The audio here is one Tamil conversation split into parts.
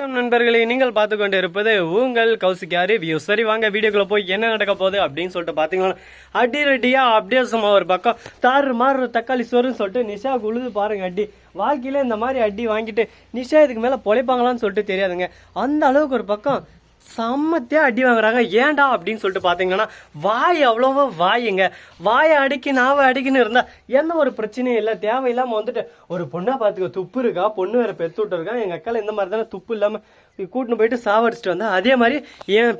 நண்பர்களே நீங்கள் பார்த்து கொண்டு இருப்பது உங்கள் கௌசிக்கா ரிவ்யூ. சரி வாங்க வீடியோக்குள்ள போய் என்ன நடக்க போகுது அப்படின்னு சொல்லிட்டு பாத்தீங்கன்னா அடி ரெடியா அப்படியே சும்மா ஒரு பக்கம். தாறு மாறு தக்காளி சோறுன்னு சொல்லிட்டு நிஷா உழுது பாருங்க அடி. வாழ்க்கையில இந்த மாதிரி அடி வாங்கிட்டு நிஷா இதுக்கு மேல பொழைப்பாங்களான்னு சொல்லிட்டு தெரியாதுங்க. அந்த அளவுக்கு ஒரு பக்கம் செம்மத்தியா அடி வாங்குறாங்க. ஏன்டா அப்படின்னு சொல்லிட்டு பாத்தீங்கன்னா வாய் அவ்வளோவா வாயுங்க. வாயை அடிக்கி நாவை அடிக்கின்னு இருந்தா எந்த ஒரு பிரச்சனையும் இல்லை. தேவையில்லாம வந்துட்டு ஒரு பொண்ணா பாத்துக்க துப்பு இருக்கா? பொண்ணு வேற பெத்து விட்டு இருக்கா? எங்க அக்கால இந்த மாதிரி தானே துப்பு இல்லாம கூட்டின்னு போயிட்டு சாவடிச்சிட்டு வந்தா. அதே மாதிரி ஏன்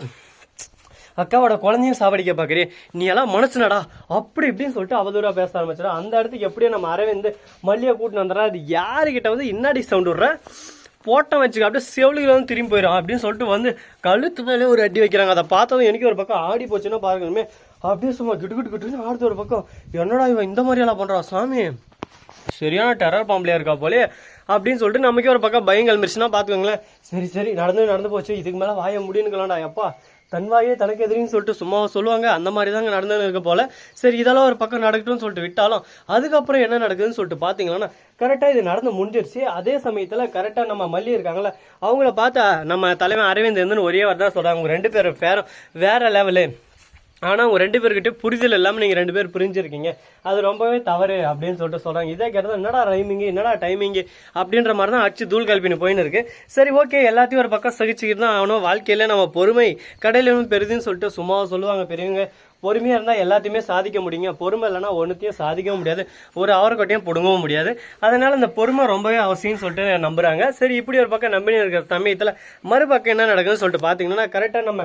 அக்காவோட குழந்தையும் சாவடிக்க பாக்குறே. நீ எல்லாம் மனசுனடா அப்படி இப்படின்னு சொல்லிட்டு அவதூறா பேச ஆரம்பிச்சிடா அந்த இடத்துக்கு எப்படியும் நம்ம அரவிந்த் மல்லியை கூட்டின்னு வந்துடுறா. அது யாருக்கிட்ட வந்து இன்னாடி சவுண்ட் விடுறேன் போட்டம் வச்சுக்க அப்படியே செவிலியில் வந்து திரும்பி போயிடும் அப்படின்னு சொல்லிட்டு வந்து கழுத்து மேலே ஒரு அடி வைக்கிறாங்க. அதை பார்த்ததும் எனக்கு ஒரு பக்கம் ஆடி போச்சுன்னா பாருங்கமே அப்படியே சும்மா கிட்டு கிட்டு கிட்டுன்னு ஆடுது ஒரு பக்கம். என்னடா இவன் இந்த மாதிரி எல்லாம் சாமி? சரியான டெரர் பாம்பளையா இருக்கா போலே அப்படின்னு சொல்லிட்டு நமக்கே ஒரு பக்கம் பயம் கிளம்பிடுச்சுன்னா பார்த்துக்கோங்களேன். சரி சரி நடந்து நடந்து போச்சு. இதுக்கு மேலே வாய முடியுங்களாண்டா எப்பா? தன்வாயே தனக்கு எதிரின்னு சொல்லிட்டு சும்மா சொல்லுவாங்க. அந்த மாதிரி தாங்க நடந்துன்னு இருக்க போல. சரி இதெல்லாம் ஒரு பக்கம் நடக்கட்டும்னு சொல்லிட்டு விட்டாலும் அதுக்கப்புறம் என்ன நடக்குதுன்னு சொல்லிட்டு பார்த்தீங்கன்னா கரெக்டாக இது நடந்து முடிஞ்சிருச்சு. அதே சமயத்தில் கரெக்டாக நம்ம மல்லி இருக்காங்களே அவங்கள பார்த்தா நம்ம தலைவன் அரவிந்த் இருந்துன்னு ஒரே வார்த்தை தான் சொல்கிறாங்க அவங்க ரெண்டு பேரும் பேரும் வேற லெவலு ஆனால் அவங்க ரெண்டு பேர்கிட்ட புரிதல் இல்லாமல் நீங்கள் ரெண்டு பேர் புரிஞ்சிருக்கீங்க. அது ரொம்பவே தவறு அப்படின்னு சொல்லிட்டு சொல்கிறாங்க இதே கேட்டது என்னடா ரைமிங்கு என்னடா டைமிங்கு அப்படின்ற மாதிரி தான் அச்சு தூள் கல்பின்னு போயின்னு இருக்கு. சரி ஓகே எல்லாத்தையும் ஒரு பக்கம் சகிச்சுக்கிட்டு தான் ஆகணும். வாழ்க்கையில் நம்ம பொறுமை கடையிலும் பெருதுன்னு சொல்லிட்டு சும்மா சொல்லுவாங்க பெரியவங்க. பொறுமையாக இருந்தால் எல்லாத்தையுமே சாதிக்க முடியுங்க. பொறுமை இல்லைன்னா ஒன்றுத்தையும் சாதிக்கவும் முடியாது. ஒரு அவரைக்கொட்டையும் பிடுங்கவும் முடியாது. அதனால் இந்த பொறுமை ரொம்பவே அவசியம்னு சொல்லிட்டு நம்புகிறாங்க சரி இப்படி ஒரு பக்கம் நம்பினு இருக்கிற சமயத்தில் மறுபக்கம் என்ன நடக்குதுன்னு சொல்லிட்டு பார்த்தீங்கன்னா கரெக்டாக நம்ம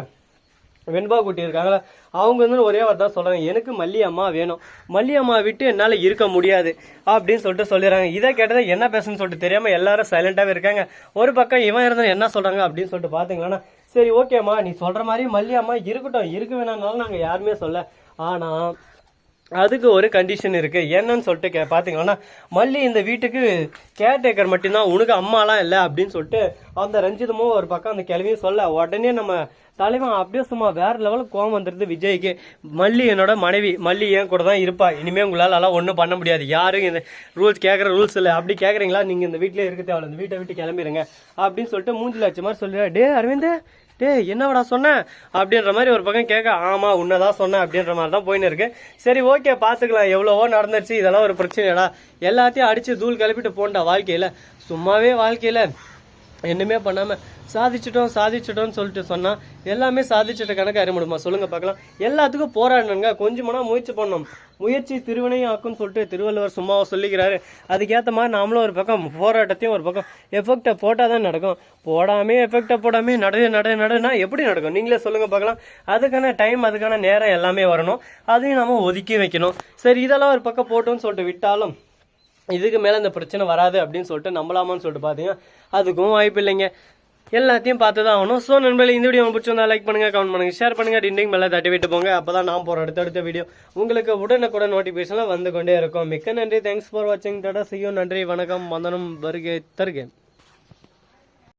வெண்பா குட்டி இருக்காங்களா அவங்க வந்து ஒரே வார்த்தை தான் எனக்கு மல்லி அம்மா வேணும். மல்லி அம்மா விட்டு என்னால் இருக்க முடியாது அப்படின்னு சொல்லிட்டு சொல்லிடுறாங்க. இதை கேட்டதை என்ன பேசுன்னு சொல்லிட்டு தெரியாமல் எல்லாரும் சைலண்ட்டாகவே இருக்காங்க. ஒரு பக்கம் இவன் இருந்தால் என்ன சொல்கிறாங்க அப்படின்னு சொல்லிட்டு பார்த்தீங்கன்னா சரி ஓகேம்மா நீ சொல்கிற மாதிரி மல்லி அம்மா இருக்கட்டும் இருக்க வேணாம்னாலும் நாங்கள் யாருமே சொல்ல. ஆனால் அதுக்கு ஒரு கண்டிஷன் இருக்குது என்னன்னு சொல்லிட்டு கே பார்த்தீங்கன்னா மல்லி இந்த வீட்டுக்கு கேர்டேக்கர் மட்டும்தான் உனக்கு அம்மாலாம் இல்லை அப்படின்னு சொல்லிட்டு அந்த ரஞ்சிதமும் ஒரு பக்கம் அந்த கிழவியும் சொல்ல உடனே நம்ம தலைவன் அப்படியே சும்மா வேற லெவலுக்கு கோவம் வந்துருது விஜய்க்கு. மல்லி என்னோட மனைவி மல்லி ஏன் கூட தான் இருப்பா. இனிமே உங்களால் எல்லாம் ஒன்றும் பண்ண முடியாது. யாரும் இந்த ரூல்ஸ் கேட்குற ரூல்ஸ் இல்லை. அப்படி கேட்குறீங்களா நீங்கள் இந்த வீட்டிலே இருக்க தேவையில்ல. இந்த வீட்டை விட்டு கிளம்பிடுங்க அப்படின்னு சொல்லிட்டு மூஞ்சில் வச்ச மாதிரி சொல்லிடுறா. டே அரவிந்த் டே என்னவடா சொன்னேன் அப்படின்ற மாதிரி ஒரு பக்கம் கேட்க ஆமா உன்னதான் சொன்னேன் அப்படின்ற மாதிரி தான் போயின்னு இருக்கு. சரி ஓகே பார்த்துக்கலாம். எவ்வளவோ நடந்துருச்சு. இதெல்லாம் ஒரு பிரச்சனைடா எல்லாத்தையும் அடித்து தூள் கிளப்பிட்டு போண்டா. வாழ்க்கையில் சும்மாவே வாழ்க்கையில் என்னமே பண்ணாமல் சாதிச்சிட்டோம் சாதிச்சிட்டோம்னு சொல்லிட்டு சொன்னால் எல்லாமே சாதிச்சிட்ட கணக்கு அறிய முடியுமா சொல்லுங்கள் பார்க்கலாம். எல்லாத்துக்கும் போராடணுங்க. கொஞ்சமானா முயற்சி பண்ணணும். முயற்சி திருவினையும் ஆக்கும்னு சொல்லிட்டு திருவள்ளுவர் சும்மாவை சொல்லிக்கிறாரு. அதுக்கேற்ற மாதிரி நாமளும் ஒரு பக்கம் போராட்டத்தையும் ஒரு பக்கம் எஃபெக்டை போட்டால் தான் நடக்கும். போடாமே எஃபெக்டை போடாமே நடு நடு நடுனா எப்படி நடக்கும்? நீங்களே சொல்லுங்கள் பார்க்கலாம். அதுக்கான டைம் அதுக்கான நேரம் எல்லாமே வரணும். அதையும் நம்ம ஒதுக்கி வைக்கணும். சரி இதெல்லாம் ஒரு பக்கம் போட்டோம்னு சொல்லிட்டு விட்டாலும் இதுக்கு மேலே இந்த பிரச்சனை வராது அப்படின்னு சொல்லிட்டு நம்பலாமான்னு சொல்லிட்டு பார்த்தீங்கன்னா அதுக்கும் வாய்ப்பு இல்லைங்க. எல்லாத்தையும் பார்த்து தான் ஆகணும். ஸோ நண்பர்களே இந்த வீடியோ பிடிச்சிருந்தா லைக் பண்ணுங்க கமெண்ட் பண்ணுங்க ஷேர் பண்ணுங்க டிண்டிங் மேலே தட்டி விட்டு போங்க. அப்போ தான் நான் போகிற அடுத்த அடுத்த வீடியோ உங்களுக்கு உடனுக்குடன் நோட்டிஃபிகேஷனில் வந்து கொண்டே இருக்கும். மிக்க நன்றி. தேங்க்ஸ் ஃபார் வாட்சிங் டாடா செய்யும் நன்றி வணக்கம். வந்தனம் வருகை தருகேன்